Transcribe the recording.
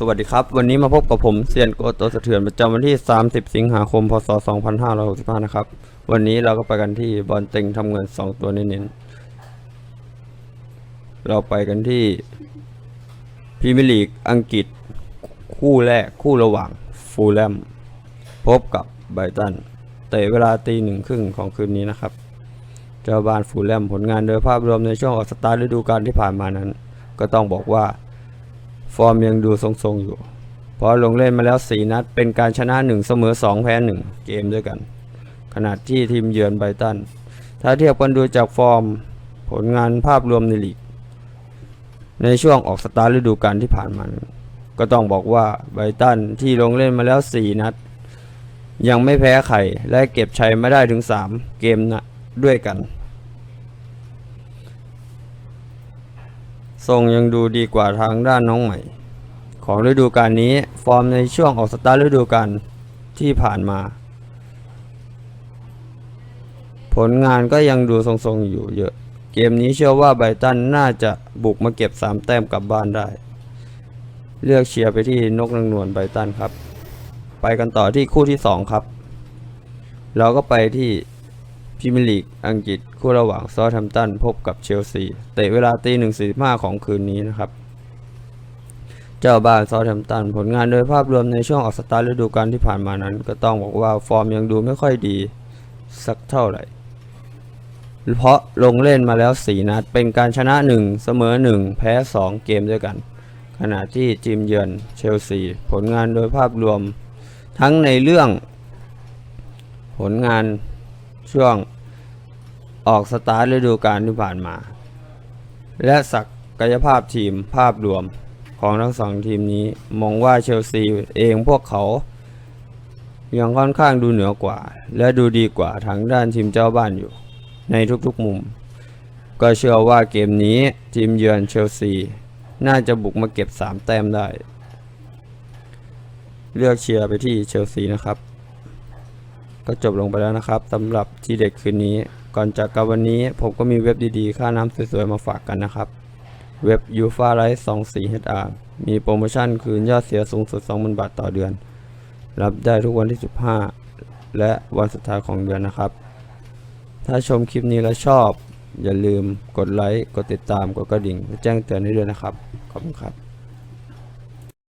สวัสดีครับ วันนี้มาพบกับผมเซียนโกโตสะเทือนประจำวันที่ 30 สิงหาคม พศ 2565 นะครับ วันนี้เราก็ไปกันที่บอลเต็งทำเงิน 2 ตัวเน้นๆ เราไปกันที่พรีเมียร์ลีกอังกฤษ คู่แรกคู่ระหว่างฟูลแลมพบกับไบตันเตะเวลาตีหนึ่งครึ่งของคืนนี้นะครับ เจ้าบ้านฟูลแลมผลงานโดยภาพรวมในช่วงออกสตาร์ฤดูกาลที่ผ่านมานั้น ก็ต้องบอกว่า ฟอร์มยังดูทรงๆอยู่ เพราะลงเล่นมาแล้ว 4 นัด เป็นการชนะ 1 เสมอ 2 แพ้ 1 เกมด้วยกัน ขณะที่ทีมเยือนไบตัน ถ้าเทียบกันดูจากฟอร์มผลงานภาพรวมในลีก ในช่วงออกสตาร์ฤดูกาลที่ผ่านมันก็ต้องบอกว่าไบตันที่ลงเล่นมาแล้ว 4 นัด ยังไม่แพ้ใครและเก็บชัยมาได้ถึง 3 เกมนะด้วยกัน ทรงยังดูดีกว่าทางด้านน้องใหม่ ของฤดูกาลนี้ ฟอร์มในช่วงออกสตาร์ฤดูกาลที่ผ่านมา ผลงานก็ยังดูทรงๆอยู่เยอะ เกมนี้เชื่อว่าไบตันน่าจะบุกมาเก็บ 3 แต้มกลับบ้านได้ เลือกเชียร์ไปที่นกนางนวลไบตันครับ ไปกันต่อที่คู่ที่ 2 ครับ เราก็ไปที่พรีเมียร์ลีกอังกฤษ คู่ระหว่างซอ t แ a มตันพบกับเชลซีเตะเวลาตีหนึ่งสี่ห้าของคืนนี้นะครับ เจ้าบ้านซอ t แ a มตันผลงานโดยภาพรวมในช่วงออกสตาร์ทฤดูกาลที่ผ่านมานั้น ก็ต้องบอกว่าฟอร์มยังดูไม่ค่อยดีสักเท่าไหร่ เพราะลงเล่นมาแล้ว 4 นัด เป็นการชนะ 1 เสมอ 1 แพ้ 2 เกมด้วยกัน ขณะที่ทีมเยือนเชลซีผลงานโดยภาพรวม ทั้งในเรื่อง ผลงานช่วง ออกสตาร์ทฤดูกาลที่ผ่านมา และศักยภาพทีมภาพรวมของทั้งสองทีมนี้มองว่าเชลซีเองพวกเขา ยังค่อนข้างดูเหนือกว่า และดูดีกว่าทางด้านทีมเจ้าบ้านอยู่ ในทุกๆมุม ก็เชื่อว่าเกมนี้ทีมเยือนเชลซี น่าจะบุกมาเก็บ 3 แต้มได้ เลือกเชียร์ไปที่เชลซีนะครับ ก็จบลงไปแล้วนะครับสำหรับที่เด็กคืนนี้ ก่อนจากกันวันนี้ผมก็มีเว็บดีๆ ค่าน้ำสวยๆ มาฝากกันนะครับ เว็บ u f a l i f e 24 hr มีโปรโมชั่นคืนยอดเสียสูงสุด 20,000 บาทต่อเดือน รับได้ทุกวันที่ 15 และวันสุดท้ายของเดือนนะครับ ถ้าชมคลิปนี้แล้วชอบ อย่าลืมกดไลค์ กดติดตาม กดกระดิ่งเพื่อแจ้งเตือนให้ด้วยนะครับ ขอบคุณครับ